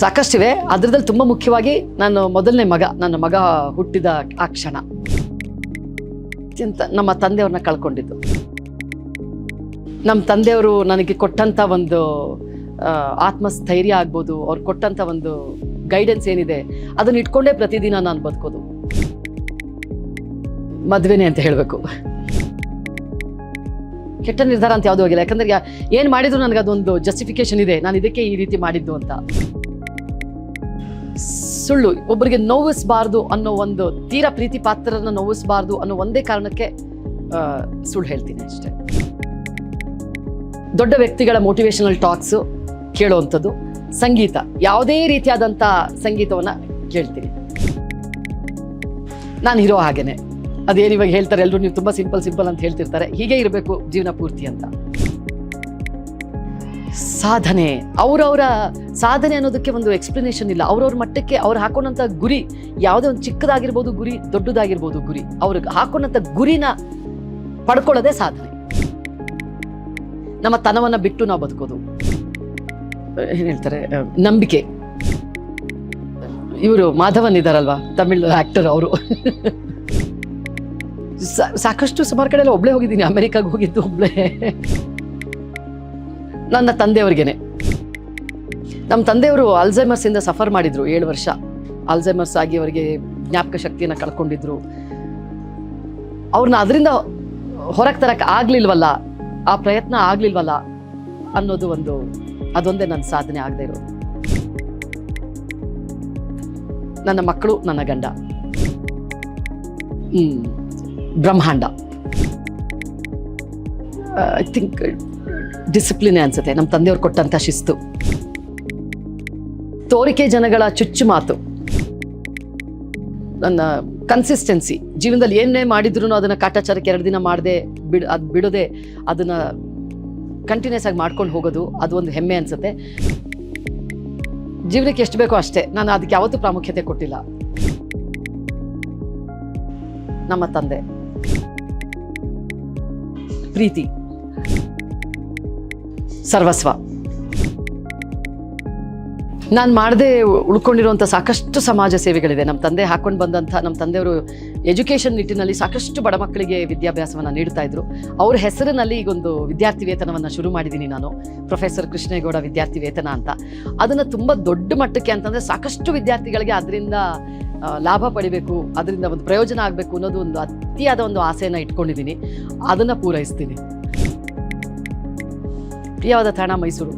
ಸಾಕಷ್ಟಿವೆ. ಅದ್ರದಲ್ಲಿ ತುಂಬ ಮುಖ್ಯವಾಗಿ ನಾನು ಮೊದಲನೇ ಮಗ, ನನ್ನ ಮಗ ಹುಟ್ಟಿದ ಆ ಕ್ಷಣ. ಚಿಂತ ನಮ್ಮ ತಂದೆಯವ್ರನ್ನ ಕಳ್ಕೊಂಡಿದ್ದು. ನಮ್ಮ ತಂದೆಯವರು ನನಗೆ ಕೊಟ್ಟಂಥ ಒಂದು ಆತ್ಮಸ್ಥೈರ್ಯ ಆಗ್ಬೋದು, ಅವ್ರು ಕೊಟ್ಟಂಥ ಒಂದು ಗೈಡೆನ್ಸ್ ಏನಿದೆ, ಅದನ್ನ ಇಟ್ಕೊಂಡೇ ಪ್ರತಿದಿನ ನಾನು ಬದುಕೋದು. ಮದುವೆನೇ ಅಂತ ಹೇಳಬೇಕು. ಕೆಟ್ಟ ನಿರ್ಧಾರ ಅಂತ ಯಾವುದೂ ಆಗಿಲ್ಲ ಯಾಕಂದ್ರೆ ಏನ್ ಮಾಡಿದ್ರು ನನಗೆ ಅದೊಂದು ಜಸ್ಟಿಫಿಕೇಶನ್ ಇದೆ. ನಾನು ಇದಕ್ಕೆ ಈ ರೀತಿ ಮಾಡಿದ್ದು ಅಂತ. ಸುಳ್ಳು. ಒಬ್ಬರಿಗೆ ನೋವಿಸಬಾರ್ದು ಅನ್ನೋ ಒಂದು ತೀರಾ ಪ್ರೀತಿ ಪಾತ್ರರನ್ನ ನೋವಿಸಬಾರ್ದು ಅನ್ನೋ ಒಂದೇ ಕಾರಣಕ್ಕೆ ಸುಳ್ಳು ಹೇಳ್ತೀನಿ ಅಷ್ಟೇ. ದೊಡ್ಡ ವ್ಯಕ್ತಿಗಳ ಮೋಟಿವೇಶನಲ್ ಟಾಕ್ಸು ಕೇಳುವಂಥದ್ದು. ಸಂಗೀತ, ಯಾವುದೇ ರೀತಿಯಾದಂಥ ಸಂಗೀತವನ್ನು ಕೇಳ್ತೀನಿ. ನಾನು ಇರೋ ಹಾಗೇನೆ. ಅದೇನಿವಾಗ ಹೇಳ್ತಾರೆ ಎಲ್ಲರೂ ನೀವು ತುಂಬ ಸಿಂಪಲ್ ಸಿಂಪಲ್ ಅಂತ ಹೇಳ್ತಿರ್ತಾರೆ. ಹೀಗೆ ಇರಬೇಕು ಜೀವನ ಪೂರ್ತಿ ಅಂತ. ಸಾಧನೆ, ಅವರವರ ಸಾಧನೆ ಅನ್ನೋದಕ್ಕೆ ಒಂದು ಎಕ್ಸ್ಪ್ಲನೇಷನ್ ಇಲ್ಲ. ಅವ್ರವ್ರ ಮಟ್ಟಕ್ಕೆ ಅವ್ರು ಹಾಕೊಂಡಂಥ ಗುರಿ, ಯಾವುದೇ ಒಂದು ಚಿಕ್ಕದಾಗಿರ್ಬೋದು ಗುರಿ, ದೊಡ್ಡದಾಗಿರ್ಬೋದು ಗುರಿ ಅವ್ರಿಗೆ ಹಾಕೊಂಡಂಥ ಗುರಿನ ಪಡ್ಕೊಳ್ಳೋದೇ ಸಾಧನೆ. ನಮ್ಮ ತನವನ್ನು ಬಿಟ್ಟು ನಾವು ಬದುಕೋದು. ಏನ್ ಹೇಳ್ತಾರೆ ನಂಬಿಕೆ. ಇವರು ಮಾಧವನ್ ಇದ್ದಾರಲ್ವಾ ತಮಿಳ್ ಆ್ಯಕ್ಟರ್ ಅವರು. ಸಾಕಷ್ಟು ಸುಮಾರು ಕಡೆ ಎಲ್ಲ ಒಬ್ಳೆ ಹೋಗಿದ್ದೀನಿ, ಅಮೆರಿಕಾಗೆ ಹೋಗಿದ್ದು ಒಬ್ಳೆ. ನನ್ನ ತಂದೆಯವ್ರಿಗೇನೆ. ನಮ್ಮ ತಂದೆಯವರು ಅಲ್ಝೈಮರ್ಸಿಂದ ಸಫರ್ ಮಾಡಿದ್ರು ಏಳು ವರ್ಷ. ಅಲ್ಝೈಮರ್ಸ್ ಆಗಿ ಅವರಿಗೆ ಜ್ಞಾಪಕ ಶಕ್ತಿಯನ್ನ ಕಳ್ಕೊಂಡಿದ್ರು. ಅವ್ರನ್ನ ಅದರಿಂದ ಹೊರಗೆ ತರಕ್ಕೆ ಆಗ್ಲಿಲ್ವಲ್ಲ, ಆ ಪ್ರಯತ್ನ ಆಗ್ಲಿಲ್ವಲ್ಲ ಅನ್ನೋದು ಒಂದು, ಅದೊಂದೇ ನನ್ನ ಸಾಧನೆ ಆಗದೆ ಇರೋದು. ನನ್ನ ಮಕ್ಕಳು, ನನ್ನ ಗಂಡ. ಹ್ಮ್, ಬ್ರಹ್ಮಾಂಡ. ಐ ಥಿಂಕ್ ಡಿಸಿಪ್ಲಿನೇ ಅನ್ಸುತ್ತೆ. ನಮ್ಮ ತಂದೆಯವ್ರು ಕೊಟ್ಟಂತ ಶಿಸ್ತು. ತೋರಿಕೆ ಜನಗಳ ಚುಚ್ಚು ಮಾತು. ನನ್ನ ಕನ್ಸಿಸ್ಟೆನ್ಸಿ ಜೀವನದಲ್ಲಿ ಏನೇ ಮಾಡಿದ್ರು ಅದನ್ನ ಕಾಟಾಚಾರಕ್ಕೆ ಎರಡು ದಿನ ಮಾಡದೆ, ಬಿಡ್, ಅದು ಬಿಡದೆ ಅದನ್ನ ಕಂಟಿನ್ಯೂಸ್ ಆಗಿ ಮಾಡ್ಕೊಂಡು ಹೋಗೋದು, ಅದು ಒಂದು ಹೆಮ್ಮೆ ಅನ್ಸುತ್ತೆ. ಜೀವನಕ್ಕೆ ಎಷ್ಟು ಬೇಕೋ ಅಷ್ಟೇ. ನಾನು ಅದಕ್ಕೆ ಯಾವತ್ತೂ ಪ್ರಾಮುಖ್ಯತೆ ಕೊಟ್ಟಿಲ್ಲ. ನಮ್ಮ ತಂದೆ. ಪ್ರೀತಿ. ಸರ್ವಸ್ವ. ನಾನು ಮಾಡದೆ ಉಳ್ಕೊಂಡಿರುವಂಥ ಸಾಕಷ್ಟು ಸಮಾಜ ಸೇವೆಗಳಿದೆ ನಮ್ಮ ತಂದೆ ಹಾಕೊಂಡು ಬಂದಂಥ ನಮ್ಮ ತಂದೆಯವರು ಎಜುಕೇಷನ್ ನಿಟ್ಟಿನಲ್ಲಿ ಸಾಕಷ್ಟು ಬಡ ಮಕ್ಕಳಿಗೆ ವಿದ್ಯಾಭ್ಯಾಸವನ್ನು ನೀಡ್ತಾ ಇದ್ರು. ಅವ್ರ ಹೆಸರಿನಲ್ಲಿ ಈಗೊಂದು ವಿದ್ಯಾರ್ಥಿ ವೇತನವನ್ನು ಶುರು ಮಾಡಿದ್ದೀನಿ ನಾನು. ಪ್ರೊಫೆಸರ್ ಕೃಷ್ಣೇಗೌಡ ವಿದ್ಯಾರ್ಥಿ ವೇತನ ಅಂತ. ಅದನ್ನು ತುಂಬ ದೊಡ್ಡ ಮಟ್ಟಕ್ಕೆ ಅಂತಂದರೆ ಸಾಕಷ್ಟು ವಿದ್ಯಾರ್ಥಿಗಳಿಗೆ ಅದರಿಂದ ಲಾಭ ಪಡಿಬೇಕು, ಅದರಿಂದ ಒಂದು ಪ್ರಯೋಜನ ಆಗಬೇಕು ಅನ್ನೋದು ಒಂದು ಅತಿಯಾದ ಒಂದು ಆಸೆಯನ್ನು ಇಟ್ಕೊಂಡಿದ್ದೀನಿ ಅದನ್ನು ಪೂರೈಸ್ತೀನಿ. ಪ್ರಿಯವಾದ ತಾಣ ಮೈಸೂರು.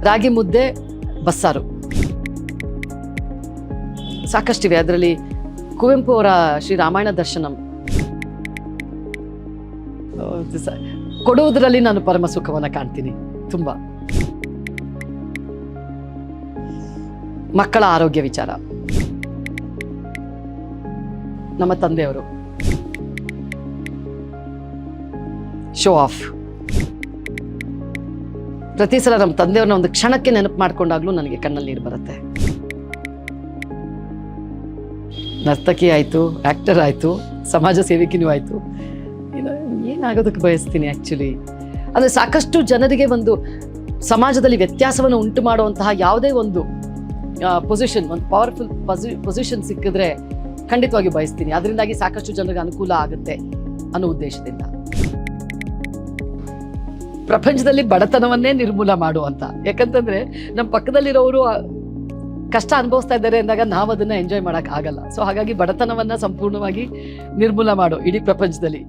ರಾಗಿ ಮುದ್ದೆ, ಬಸ್ಸಾರು. ಸಾಕಷ್ಟಿವೆ, ಅದರಲ್ಲಿ ಕುವೆಂಪು ಅವರ ಶ್ರೀ ರಾಮಾಯಣ ದರ್ಶನಂ. ಕೊಡುವುದರಲ್ಲಿ ನಾನು ಪರಮ ಸುಖವನ್ನು ಕಾಣ್ತೀನಿ, ತುಂಬ. ಮಕ್ಕಳ ಆರೋಗ್ಯ ವಿಚಾರ. ನಮ್ಮ ತಂದೆಯವರು. ಶೋ ಆಫ್ ಪ್ರತಿ ಸಲ ನಮ್ಮ ತಂದೆಯವ್ರನ್ನ ಒಂದು ಕ್ಷಣಕ್ಕೆ ನೆನಪು ಮಾಡ್ಕೊಂಡಾಗ್ಲೂ ನನಗೆ ಕಣ್ಣಲ್ಲಿ ನೀರು ಬರುತ್ತೆ. ನರ್ತಕಿ ಆಯಿತು ಆ್ಯಕ್ಟರ್ ಆಯಿತು, ಸಮಾಜ ಸೇವಕಿನೂ ಆಯಿತು. ಏನಾಗೋದಕ್ಕೆ ಬಯಸ್ತೀನಿ ಆ್ಯಕ್ಚುಲಿ ಅಂದರೆ ಸಾಕಷ್ಟು ಜನರಿಗೆ ಒಂದು ಸಮಾಜದಲ್ಲಿ ವ್ಯತ್ಯಾಸವನ್ನು ಉಂಟು ಮಾಡುವಂತಹ ಯಾವುದೇ ಒಂದು ಪೊಸಿಷನ್ ಒಂದು ಪವರ್ಫುಲ್ ಪೊಸಿಷನ್ ಸಿಕ್ಕಿದ್ರೆ ಖಂಡಿತವಾಗಿ ಬಯಸ್ತೀನಿ. ಅದರಿಂದಾಗಿ ಸಾಕಷ್ಟು ಜನರಿಗೆ ಅನುಕೂಲ ಆಗುತ್ತೆ ಅನ್ನೋ ಉದ್ದೇಶದಿಂದ. ಪ್ರಪಂಚದಲ್ಲಿ ಬಡತನವನ್ನೇ ನಿರ್ಮೂಲ ಮಾಡುವಂತ ಯಾಕಂತಂದ್ರೆ ನಮ್ಮ ಪಕ್ಕದಲ್ಲಿರೋರು ಕಷ್ಟ ಅನುಭವಿಸ್ತಾ ಇದ್ದಾರೆ ಅಂದಾಗ ನಾವು ಅದನ್ನ ಎಂಜಾಯ್ ಮಾಡಕ್ ಆಗಲ್ಲ. ಸೊ ಹಾಗಾಗಿ ಬಡತನವನ್ನ ಸಂಪೂರ್ಣವಾಗಿ ನಿರ್ಮೂಲ ಮಾಡು ಇಡೀ ಪ್ರಪಂಚದಲ್ಲಿ.